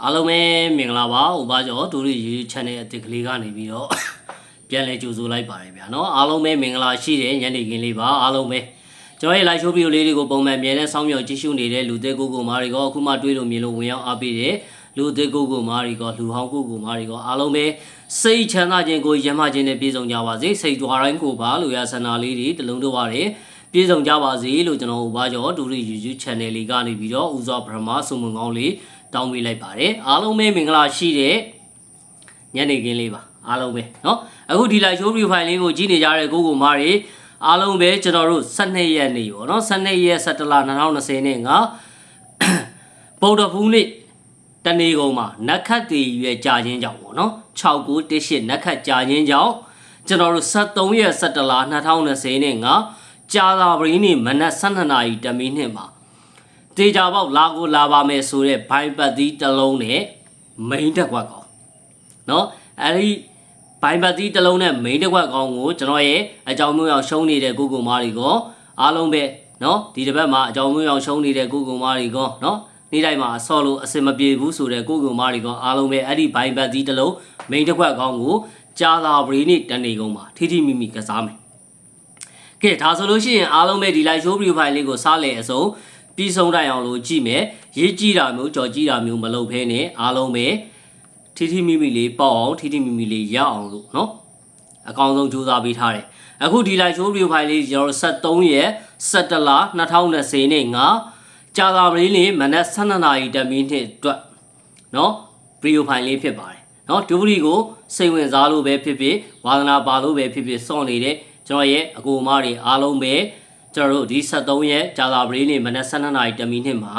အားလုံးပဲမင်္ဂလာပါဥပါကျော်ဒူရီ YouTube channel အသစ်ကလေးကနေပြီးတော့ပြန်လဲကြိုဆိုလိုက်ပါတယ်ဗျာနော်အားလုံးပဲမင်္ဂလာရှိတဲ့ညနေခင်းလေးပါအားလုံးပဲကျွန်တော်ရဲ့ live show video လေးတွေကိုပုံမှန်မြန်နဲ့စောင့်မျှော်ကြည့်ရှုနေတဲ့လူသက်ကိုကိုမာတွေကအခုမှတွေ့လို့မြင်လို့ဝင်ရောက်အားပေးတဲ့လူသက်ကိုကိုမာတွေကလူဟောင်းကိုကိုမာတွေကအားလုံးပဲစိတ်ချမ်းသာခြင်းကိုရမ်းမခြင်းနဲ့ပြည့်စုံကြပါစေစိတ်ကြွားတိုင်းကိုပါလို့ရဆန္ဒလေးတွေတလုံးတော့ပါတယ်ပြည့်စုံကြပါစေလို့ကျွန်တော်ဥပါကျော်ဒူရီ YouTube channel လေးကနေပြီးတော့ဥစွာပထမဆုမွန်ကောင်းလေး တောင်းပေးလိုက်ပါတယ်အားလုံးပဲမင်္ဂလာရှိတဲ့ ညနေခင်းလေးပါအားလုံးပဲเนาะအခုဒီ live show review file လေးကိုကြည့်နေကြတဲ့ကိုကိုမားတွေအားလုံးပဲကျွန်တော်တို့12ရက်နေ့ပေါ့เนาะ12ရက်17လ2020နဲ့ငါပုံတော်ဖူးနေ့တနေကုန်မှာနက်ခတ်တီရွယ်ကြာခြင်းကြောင့်ပေါ့เนาะ6918နက်ခတ်ကြာခြင်းကြောင့်ကျွန်တော်တို့73ရက်17လ2020နဲ့ငါကြာသာပရင်းနေ့မနက်12နာရီတမီနှစ်မှာ တေချာပေါက်လာကိုလာပါမယ်ဆိုတဲ့ဘိုင်ပတ်သီးတစ်လုံးနဲ့မိန်တက်ကွက်ကောင်နော်အဲ့ဒီဘိုင်ပတ်သီးတစ်လုံးနဲ့ main တစ်ခွက်ကောင်းကိုကျွန်တော်ရဲ့အကြောင်းမျိုးအောင်ရှုံးနေတဲ့ကိုကိုမားတွေကိုအားလုံးပဲနော်ဒီတစ်ပတ်မှာအကြောင်းမျိုးအောင်ရှုံးနေတဲ့ကိုကိုမားတွေကိုနော်နေ့တိုင်းမှာအစောလို့အစင်မပြေဘူးဆိုတဲ့ကိုကိုမားတွေကိုအားလုံးပဲအဲ့ဒီဘိုင်ပတ်သီးတစ်လုံး main တစ်ခွက်ကောင်းကိုကြာသာပရီနေ့တန်နေကုန်မှာထိထိမိမိကစားမယ်ကဲဒါဆိုလို့ရှိရင်အားလုံးပဲဒီ live show preview file လေးကိုစားလေအစုံ ပြီးဆုံးတိုင်အောင်လို့ကြည့်မယ်ရေးကြည့်တာမျိုးကြော်ကြည့်တာမျိုးမလုပ်ဘဲနဲ့အားလုံးပဲထိထိမိမိလေးပေါ့အောင်ထိထိမိမိလေးရအောင်လို့နော်အကောင်းဆုံးကြိုးစားပေးထားတယ်အခုဒီလိုက်ရှိုးဗီဒီယိုဖိုင်လေးကျွန်တော်73ရက်17လ2020နေ့ငါကြာသာမလေးလေးမနက်12နာရီတမီနှစ်အတွက်နော်ဗီဒီယိုဖိုင်လေးဖြစ်ပါတယ်နော်ဒီဗီဒီကိုစိတ်ဝင်စားလို့ပဲဖြစ်ဖြစ်ဝါသနာပါလို့ပဲဖြစ်ဖြစ်စောင့်နေတဲ့ကျွန်တော်ရဲ့အကူအမတွေအားလုံးပဲ ကျွန်တော်တို့ဒီ73ရက်ကြာသာပရင်းလေးမနက်12နာရီတမီနှစ်မှာ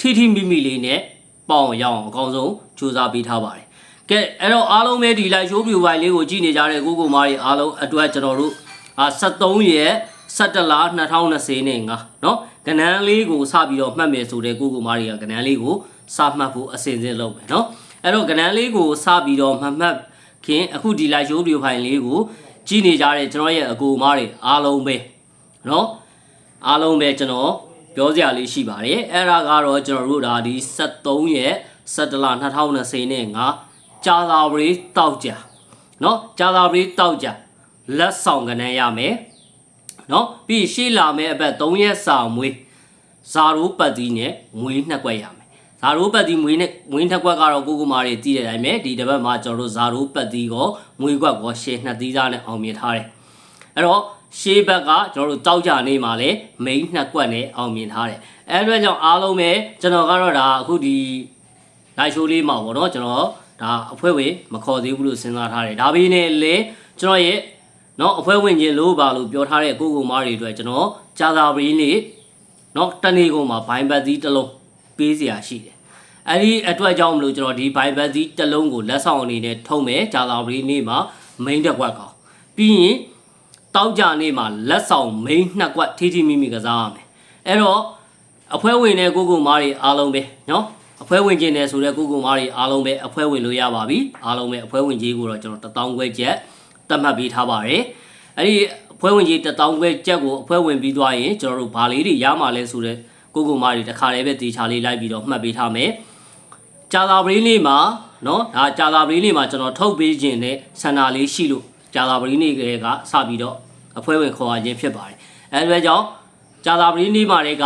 ထိထိမိမိလေးနဲ့ပေါ့အောင်ရအောင်အကောင်းဆုံးကြိုးစားပေးထားပါတယ် ကဲအဲ့တော့အားလုံးပဲဒီ live show view file လေးကိုကြည့်နေကြတဲ့ကိုကိုမားတွေအားလုံးအတွက်ကျွန်တော်တို့အာ73ရက်17လ2020နဲ့ငါเนาะကနန်းလေးကိုစပြီးတော့မှတ်မယ်ဆိုတဲ့ကိုကိုမားတွေကကနန်းလေးကိုစမှတ်ဖို့အစဉ်စဉ်လုပ်မယ်เนาะအဲ့တော့ကနန်းလေးကိုစပြီးတော့မှတ်မှတ်ခင်အခုဒီ live show view file လေးကိုကြည့်နေကြတဲ့ကျွန်တော်ရဲ့အကိုမားတွေအားလုံးပဲเนาะ အားလုံးပဲကျွန်တော်ပြောစရာလေးရှိပါတယ်အဲ့ဒါကတော့ကျွန်တော်တို့ဒါဒီ73ရက်17လ2020နဲ့ငါ ကြာသာပရိတောက်ကြเนาะကြာသာပရိတောက်ကြလက်ဆောင်ကနန်းရမယ်เนาะပြီးရှေ့လာမယ့်အပတ်3ရက်စာမွေးဇာရိုးပတ်သီးနဲ့မွေးနှစ်ကွက်ရမယ်ဇာရိုးပတ်သီးမွေးနဲ့မွေးနှစ်ကွက်ကတော့ကိုကိုမာတွေတည်တဲ့အတိုင်းပဲဒီတစ်ပတ်မှာကျွန်တော်တို့ဇာရိုးပတ်သီးကိုမွေးကွက်ကိုရှေ့နှစ်သီးသားနဲ့အောင်မြင်ထားတယ်အဲ့တော့ ရှေးဘက်ကကျွန်တော်တို့တောက်ကြနေမှာလဲမိန်းနှစ်ကွက်နဲ့အောင်မြင်ထားတယ်အဲအတွက်ကြောင့်အားလုံးပဲကျွန်တော်ကတော့ဒါအခုဒီ live show လေးမှာပေါ့နော်ကျွန်တော်ဒါအဖွဲ့ဝင်မခေါ်သေးဘူးလို့စဉ်းစားထားတယ်ဒါပေမဲ့လေကျွန်တော်ရဲ့เนาะအဖွဲ့ဝင်ချင်းလို့ပါလို့ပြောထားတဲ့ကိုကိုမားတွေအတွက်ကျွန်တော်ကြာသာပရင်းလေးเนาะတနေ့ကုန်မှာဘိုင်ဘတ်သီးတစ်လုံးပေးစရာရှိတယ်အဲ့ဒီအတွက်ကြောင့်မလို့ကျွန်တော်ဒီဘိုင်ဘတ်သီးတစ်လုံးကိုလက်ဆောင်အနေနဲ့ထုံးမယ်ကြာသာပရင်းနေ့မှာ main တစ်ကွက်ကောင်ပြီးရင် တောက်ကြနေမှာလက်ဆောင်မိန်းနှစ်ကွက်ထီထီမိမိကစားရမယ်အဲ့တော့အဖွဲဝင်တဲ့ကိုကိုမားတွေအားလုံးပဲနော်အဖွဲဝင်ကျင်တယ်ဆိုတဲ့ကိုကိုမားတွေအားလုံးပဲအဖွဲဝင်လို့ရပါပြီအားလုံးပဲအဖွဲဝင်ကြီးကိုတော့ကျွန်တော်တောင်းခွဲချက်သတ်မှတ်ပေးထားပါတယ်အဲ့ဒီအဖွဲဝင်ကြီးတောင်းခွဲချက်ကိုအဖွဲဝင်ပြီးသွားရင်ကျွန်တော်တို့ဘာလေးတွေရမှာလဲဆိုတဲ့ကိုကိုမားတွေတခါတည်းပဲတေချာလေးလိုက်ပြီးတော့မှတ်ပေးထားမယ်ကြာသာပရင်းလေးမှာနော်ဒါကြာသာပရင်းလေးမှာကျွန်တော်ထုတ်ပေးခြင်းနဲ့ဆန္ဒလေးရှိလို့ကြာသာပရင်းလေးကစပြီးတော့ အဖွဲ့ဝင်ခေါ်ရခြင်းဖြစ်ပါတယ်အဲဒါကြောင့်ကြာသာပတိနေ့မှာတွေက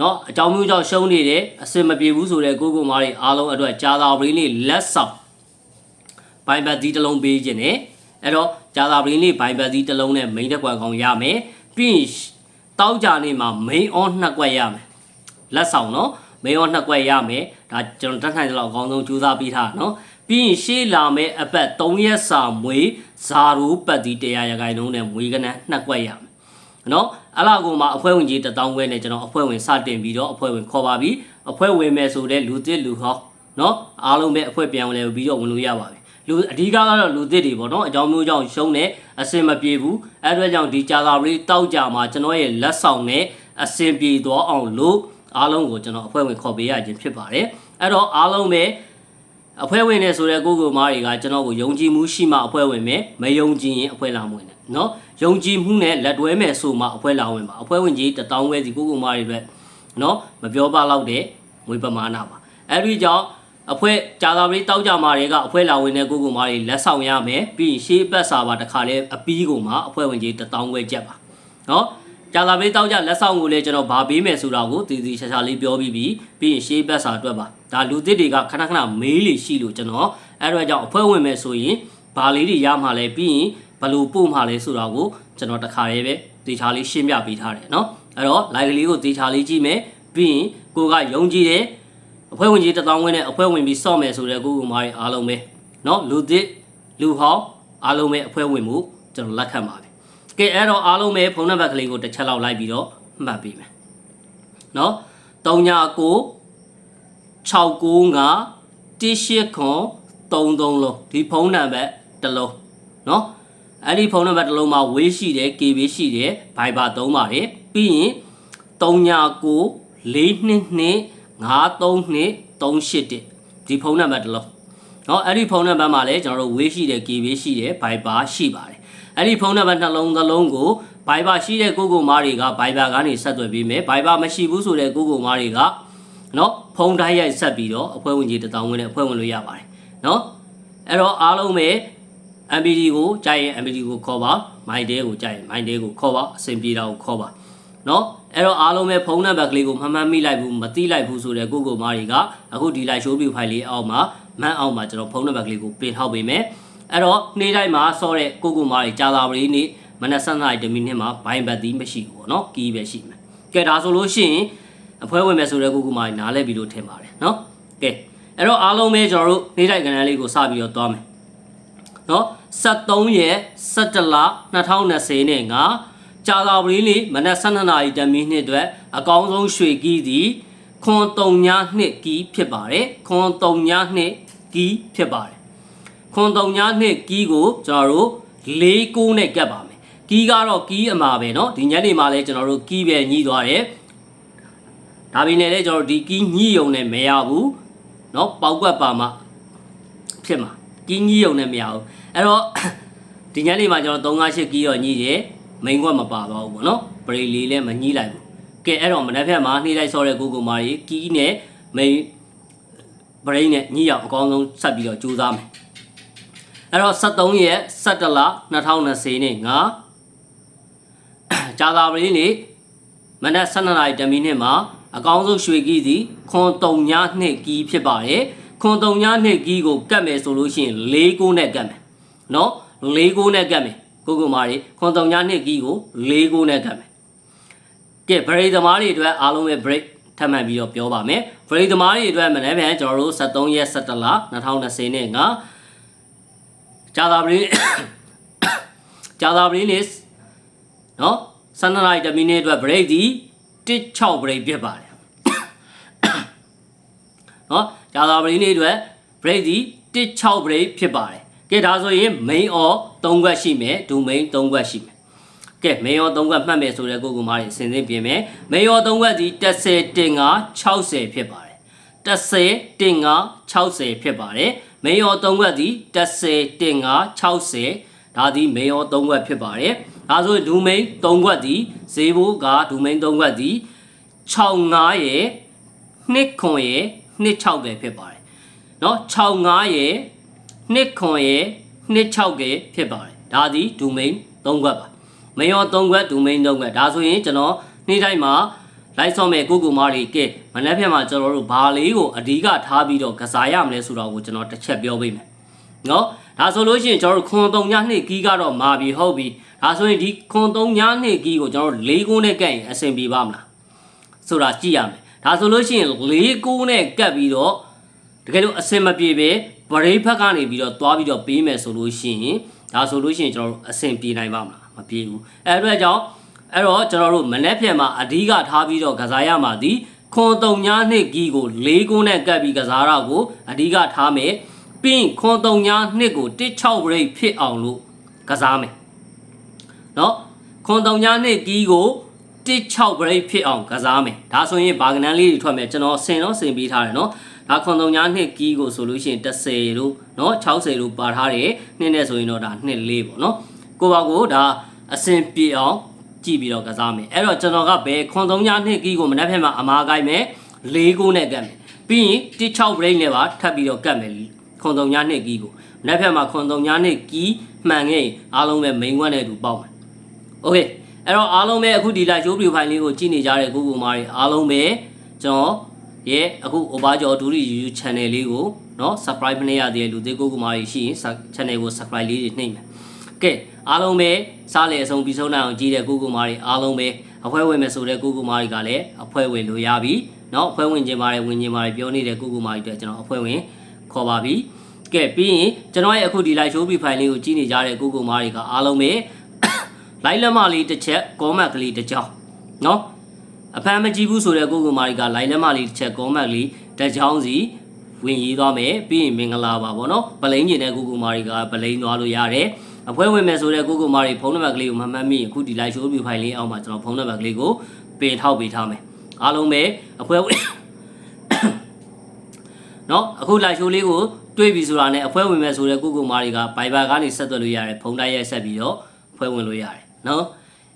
နော်အကြောင်းမျိုးကြောင့်ရှုံးနေတယ်အစင်မပြေဘူးဆိုတဲ့ကိုကိုမားတွေအားလုံးအတွက်ကြာသာပတိနေ့လက်ဆောင်ဘိုင်ဘတ်ဒီတစ်လုံးပေးခြင်းနဲ့အဲ့တော့ကြာသာပတိနေ့ဘိုင်ဘတ်ဒီတစ်လုံးနဲ့ main တစ်ကွက်ကောင်ရမယ်ပြီးရင်တောက်ကြနေ့မှာ main on နှစ်ကွက်ရမယ်လက်ဆောင်နော် main on နှစ်ကွက်ရမယ်ဒါကျွန်တော်တတ်နိုင်တဲ့လောက်အကောင်းဆုံးကြိုးစားပေးထားတာနော် ပြီးရင်ရှေ့လာမယ့်အပတ်3ရက်စာမွေးဇာရူပတ်ဒီ100ရခိုင်နှုန်းနဲ့မွေးကနန်းနှစ်ကွက်ရမယ်နော်အလားကိုမှအဖွဲ့ဝင်ကြီးတထောင်ခွဲနဲ့ကျွန်တော်အဖွဲ့ဝင်စတင်ပြီးတော့အဖွဲ့ဝင်ခေါ်ပါပြီအဖွဲ့ဝင်မဲ့ဆိုတဲ့လူသစ်လူဟောနော်အားလုံးပဲအဖွဲ့ပြန်ဝင်လဲပြီးတော့ဝင်လို့ရပါပြီလူအဓိကကတော့လူသစ်တွေပေါ့နော်အကြောင်းမျိုးကြောင့်ရှုံးနေအစင်မပြေဘူးအဲ့အတွက်ကြောင့်ဒီကြာသာပရိတောက်ကြမှာကျွန်တော်ရဲ့လက်ဆောင်နဲ့အစင်ပြေသွားအောင်လို့အားလုံးကိုကျွန်တော်အဖွဲ့ဝင်ခေါ်ပေးရခြင်းဖြစ်ပါတယ်အဲ့တော့အားလုံးပဲ အဖွဲ့ဝင်နေဆိုတဲ့ကိုကိုမားတွေကကျွန်တော်ကိုယုံကြည်မှုရှိမှအဖွဲ့ဝင်မယ်မယုံကြည်ရင်အဖွဲ့လောင်ဝင်တယ်နော်ယုံကြည်မှုနဲ့လက်တွဲမယ်ဆိုမှအဖွဲ့လောင်ဝင်ပါအဖွဲ့ဝင်ကြီး1000ခွဲစီကိုကိုမားတွေအတွက်နော်မပြောပါတော့တဲ့ငွေပမာဏပါအဲ့ဒီကြောင့်အဖွဲ့ကြာသာပတိတောက်ကြမာတွေကအဖွဲ့လာဝင်တဲ့ကိုကိုမာတွေလက်ဆောင်ရမယ်ပြီးရင်ရှေးပတ်စာပါတခါလဲအပီးကိုမှအဖွဲ့ဝင်ကြီး1000ခွဲကြက်ပါနော် ကြာသာပတိတောက်ကြလက်ဆောင်ကိုလည်းကျွန်တော်ဗာပေးမယ်ဆိုတာကိုတည်တည်ချာချာလေးပြောပြီးပြီပြီးရင်ရှေးပတ်စာအတွက်ပါဒါလူသစ်တွေကခဏခဏမေးလေရှိလို့ကျွန်တော်အဲ့တော့ကြောင့်အဖွဲဝင်မယ်ဆိုရင်ဗာလေးတွေရမှာလဲပြီးရင်ဘယ်လိုပို့မှာလဲဆိုတာကိုကျွန်တော်တခါလေးပဲတေချာလေးရှင်းပြပေးထားတယ်နော်အဲ့တော့ like ကလေးကိုတေချာလေးကြည့်မယ်ပြီးရင်ကိုကယုံကြည်တယ် အဖွဲ့ဝင်ကြီးတစ်သောင်းဝင်းနဲ့အဖွဲ့ဝင်ပြီးစော့မယ်ဆိုတဲ့ကိုကူမားတွေအားလုံးပဲเนาะလူသစ်လူဟောင်းအားလုံးပဲအဖွဲ့ဝင်မှုကျွန်တော်လက်ခံပါပြီ ကဲအဲ့တော့အားလုံးပဲဖုန်းနံပါတ်ကလေးကိုတစ်ချက်လောက်လိုက်ပြီးတော့မှတ်ပေးမယ်เนาะ399695 189 33လုံးဒီဖုန်းနံပါတ်တစ်လုံးเนาะအဲ့ဒီဖုန်းနံပါတ်တစ်လုံးမှာဝေးရှိတယ် KB ရှိတယ် Viber သုံးပါတယ်ပြီးရင်399422 93238ဒီဖုန်းနံပါတ်တစ်လုံးเนาะအဲ့ဒီဖုန်းနံပါတ်မှာလည်းကျွန်တော်တို့ဝေးရှိတယ် KB ရှိတယ် Viber ရှိပါတယ် ယ် အဲ့ဒီဖုန်းနံပါတ်နှလုံးသလုံးကို Viber ရှိတဲ့ကိုကိုမားတွေက Viber ကနေဆက်သွယ်ပေးမယ် Viber မရှိဘူးဆိုတဲ့ကိုကိုမားတွေကနော်ဖုန်းတိုင်းရိုက်ဆက်ပြီးတော့အဖွဲ့ဝင်ကြီးတထောင်ဝင်နဲ့အဖွဲ့ဝင်လို့ရပါတယ်နော်အဲ့တော့အားလုံးပဲ MPD ကိုကြာရင် MPD ကိုခေါ်ပါ MyDay ကိုကြာရင် MyDay ကိုခေါ်ပါအဆင်ပြေတာကိုခေါ်ပါနော်အဲ့တော့အားလုံးပဲဖုန်းနံပါတ်ကလေးကိုမှန်မှန်မိလိုက်ဘူးမသိလိုက်ဘူးဆိုတဲ့ကိုကိုမားတွေကအခုဒီလိုက် show view file လေးအောက်မှာမန်းအောက်မှာကျွန်တော်ဖုန်းနံပါတ်ကလေးကိုပင်ထောက်ပေးမယ် အဲ့တော့နေ့တိုင်းမှာစောတဲ့ကိုကိုမားတွေကြာသာပလေးနေ့မနက်7:00နာရီတမိနစ်မှာဘိုင်ဘတ်သီးမရှိဘူးပေါ့နော်ကီးပဲရှိမယ်ကဲဒါဆိုလို့ရှိရင်အဖွဲဝင်မယ်ဆိုတဲ့ကိုကိုမားတွေနားလဲပြီးလို့ထင်ပါတယ်နော်ကဲအဲ့တော့အားလုံးပဲကျွန်တော်တို့နေ့တိုင်းကဏ္ဍလေးကိုစပြီးတော့သွားမယ်နော်73ရက်17လ2020နဲ့ငါကြာသာပလင်းလေးမနက်12နာရီတမီနှစ်အတွက်အကောင်းဆုံးရွှေကီးသည်ခွန်တုံညာနှစ်ကီးဖြစ်ပါတယ်ခွန်တုံညာနှစ်ကီးဖြစ်ပါတယ် ခွန်တုံညာနှစ်ကီးကိုကျွန်တော်တို့၄ကိုးနဲ့ကတ်ပါမယ်ကီးကတော့ကီးအမှာပဲเนาะဒီညနေမှာလဲကျွန်တော်တို့ကီးပဲညှိသွားတယ်ဒါပေမဲ့လည်းကျွန်တော်တို့ဒီကီးညှိုံနဲ့မရဘူးเนาะပေါက်ကွက်ပါမှဖြစ်မှာကီးညှိုံနဲ့မရဘူးအဲ့တော့ ဒီညနေမှာကျွန်တော်358ကီးတော့ညှိတယ်မိန်ခွက်မပါတော့ဘူးပေါ့နော်ပရိလေးလည်းမညှိလိုက်ဘူးကဲအဲ့တော့မနက်ဖြန်မှာနှိမ့်လိုက်ဆော့တဲ့ကိုကိုမာကြီးကီးနဲ့မိန်ပရိနဲ့ညှိအောင်အကောင်းဆုံးဆက်ပြီးတော့ကြိုးစားမယ် အဲ့တော့73ရက်17လ2020နေ့ငါကြာသာပရိနေ့မနက်12နာရီတမီနှစ်မှာအကောင်းဆုံးရွှေကီးသည်ခွန်တုံညာနှစ်ကီးဖြစ်ပါတယ်ခွန်တုံညာနှစ်ကီးကိုကတ်မယ်ဆိုလို့ရှိရင်၄ကိုးနဲ့ကတ်မယ်နော်၄ကိုးနဲ့ကတ်မယ်ကိုကိုမာရီခွန်တုံညာနှစ်ကီးကို၄ကိုးနဲ့ကတ်မယ်ကဲ break သမားတွေအတွက်အားလုံးပဲ break ထပ်မံပြီးတော့ပြောပါမယ် break သမားတွေအတွက်မနေ့ပြန်ကျွန်တော်တို့73ရက်17လ2020နဲ့ငါ ကြာသာပရင်းကြာသာပရင်းလေးနော်12နာရီတမိနစ်အတွက် break ဒီ16 break ဖြစ်ပါတယ်နော်ကြာသာပရင်းလေးအတွက် break ဒီ16 break ဖြစ်ပါတယ်ကဲဒါဆိုရင် main or 3ခွက်ရှိမယ်ဒူ main 3ခွက်ရှိမယ်ကဲ main or 3ခွက်မှတ်မယ်ဆိုတဲ့ကိုကူမားတွေအစဉ်သင်းပြင်မယ် main or 3ခွက်ဒီ10တင်က60ဖြစ်ပါတယ်10တင်က60ဖြစ်ပါတယ် main or 3ခွက်ဒီ10တင်က60ဒါဒီ main or 3ခွက်ဖြစ်ပါတယ်ဒါဆိုရင်ဒူ main 3ခွက်ဒီဈေးဘိုးကဒူ main 3ခွက်ဒီ65ရဲ့2ခွန်ရဲ့26ပဲဖြစ်ပါတယ်เนาะ65ရဲ့နှစ်ခွန်ရဲ့နှစ်6ကဖြစ်ပါတယ်ဒါသည်ဒူမိန်3ခွက်ပါမယော3ခွက်ဒူမိန်3ခွက်ဒါဆိုရင်ကျွန်တော်နေ့တိုင်းမှာ လိုက်ဆောင်မဲ့ကိုကူမားတွေကဲမနေ့ဖြန်မှာကျွန်တော်တို့ဘာလေးကိုအဓိကထားပြီးတော့ကစားရမလဲဆိုတော့ကိုကျွန်တော်တစ်ချက်ပြောပေးမယ်နော်ဒါဆိုလို့ရှိရင်ကျွန်တော်တို့ခွန်3ညနှစ်ကီးကတော့မာပြီဟုတ်ပြီဒါဆိုရင်ဒီခွန်3ညနှစ်ကီးကိုကျွန်တော်တို့၄ကုန်းနဲ့ကတ်ရင်အဆင်ပြေပါမလားဆိုတာကြည့်ရမယ်ဒါဆိုလို့ရှိရင်၄ကုန်းနဲ့ကတ်ပြီးတော့တကယ်လို့အဆင်မပြေပဲဗရိတ်ဖက်ကနေပြီးတော့သွားပြီးတော့ပေးမယ်ဆိုလို့ရှိရင်ဒါဆိုလို့ရှိရင်ကျွန်တော်တို့အဆင်ပြေနိုင်ပါမလားမပြေဘူးအဲအတွက်ကြောင့် အဲ့တော့ကျွန်တော်တို့မနေ့ပြန်မှာအဓိကထားပြီးတော့ကစားရမှာဒီခွန်တုံညာနှစ်ကီးကို၄ကုန်းနဲ့ကပ်ပြီးကစားတာကိုအဓိကထားမယ်ပြီးရင်ခွန်တုံညာနှစ်ကို16 break ဖြစ်အောင်လို့ကစားမယ်နော်ခွန်တုံညာနှစ်ကီးကို16 break ဖြစ်အောင်ကစားမယ်ဒါဆိုရင်ဘာကနန်းလေးတွေထွက်မယ်ကျွန်တော်ဆင်တော့ဆင်ပေးထားတယ်နော်ဒါခွန်တုံညာနှစ်ကီးကိုဆိုလို့ရှိရင်10တို့နော်60တို့ပါထားတယ်နှစ်နဲ့ဆိုရင်တော့ဒါနှစ်လေးပေါ့နော်ကိုပါကိုဒါအဆင်ပြေအောင် ကြည့်ပြီးတော့ကစားမယ်အဲ့တော့ကျွန်တော်ကဘယ်ခွန်သုံးညနှစ်ကီးကိုမနေ့ဖက်မှာအမားကိုက်မယ်၄ကိုနဲ့ကတ်မယ် ပြီးရင်16 break နဲ့ပါထပ်ပြီးတော့ကတ်မယ်ခွန်တုံညာနှစ်ကီးကိုမနေ့ဖက်မှာခွန်တုံညာနှစ်ကီးမှန်ခဲ့ရင်အားလုံးပဲ main one နဲ့အတူပေါက်မယ်โอเคအဲ့တော့အားလုံးပဲအခုဒီ live show view file လေးကိုကြည့်နေကြတဲ့ကိုကိုမာတွေအားလုံးပဲကျွန်တော်ရဲ့အခု over ကျော်ဒူရီ YouTube channel လေးကိုเนาะ subscribe မနေရသေးတဲ့လူသေးကိုကိုမာတွေရှိရင် channel ကို subscribe လေးတွေနှိမ့်မယ်ကဲ အားလုံးပဲစားလေအဆုံးပြီးဆုံးနိုင်အောင်ကြည့်တဲ့ကိုကိုမာတွေအားလုံးပဲအဖွဲဝင်မယ်ဆိုတဲ့ကိုကိုမာတွေကလည်းအဖွဲဝင်လို့ရပြီเนาะအဖွဲဝင်ခြင်းပါတယ်ဝင်ခြင်းပါတယ်ပြောနေတဲ့ကိုကိုမာတွေအတွက်ကျွန်တော်အဖွဲဝင်ခေါ်ပါပြီကဲပြီးရင်ကျွန်တော်ရဲ့အခုဒီ live show view file လေးကိုကြည့်နေကြတဲ့ကိုကိုမာတွေကအားလုံးပဲ လိုက်လက်မလေးတစ်ချက်ကောမက်ကလေးတစ်ကြောင်းเนาะအဖမ်းမကြည့်ဘူးဆိုတဲ့ကိုကိုမာရီကလိုက်လက်မလေးတစ်ချက်ကောမက်ကလေးတစ်ကြောင်းစီဝင်ရေးသွားမယ်ပြီးရင်မင်္ဂလာပါဗောနော်ပလိန်ကျင်တဲ့ကိုကိုမာရီကပလိန်သွားလို့ရတယ် အဖွဲဝင်မယ်ဆိုတဲ့ကိုကိုမာရီဖုန်းနံပါတ်ကလေးကိုမမှတ်မိရင်အခုဒီ live show view file လေးအောက်မှာကျွန်တော်ဖုန်းနံပါတ်ကလေးကိုပေးထောက်ပေးထားမယ်အားလုံးပဲအဖွဲဝင်နော်အခု live show လေးကိုတွေးပြီဆိုတာနဲ့အဖွဲဝင်မယ်ဆိုတဲ့ကိုကိုမာရီက Viber ကနေဆက်သွယ်လို့ရတယ်ဖုန်းတိုင်းရိုက်ဆက်ပြီးတော့ဖွဲဝင်လို့ရတယ်နော်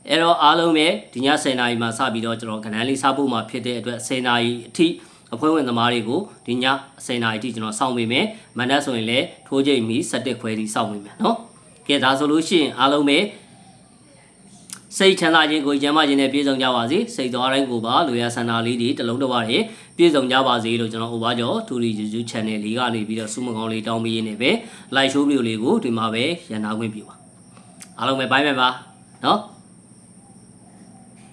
အဲ့တော့အားလုံးပဲဒီည10နာရီမှာစပြီးတော့ကျွန်တော်ကဏ္ဍလေးစဖို့မှာဖြစ်တဲ့အတွက်10နာရီအထိအဖွဲဝင်သမားတွေကိုဒီည10နာရီအထိကျွန်တော်စောင့်ပေးမယ်မနက်ဆိုရင်လည်းထိုးချိန်မီ7ခွဲထိစောင့်ပေးမယ်နော် ကဲဒါဆိုလို့ရှိရင်အားလုံးပဲစိတ်ချမ်းသာခြင်းကိုကျမ်းမာခြင်းနဲ့ပြည့်စုံကြပါစေစိတ်သွားတိုင်းကိုပါလူရဆန္ဒလေးတွေတစ်လုံးတစ်ဝတွေပြည့်စုံကြပါစေလို့ကျွန်တော်ဥပါကျော်တူရီ YouTube channel လေးကနေပြီးတော့စုမကောင်းလေးတောင်းပေးရင်းနဲ့ပဲ live show video လေးကိုဒီမှာပဲရန်နာခွင့်ပြုပါအားလုံးပဲဘိုင်းပဲပါနော်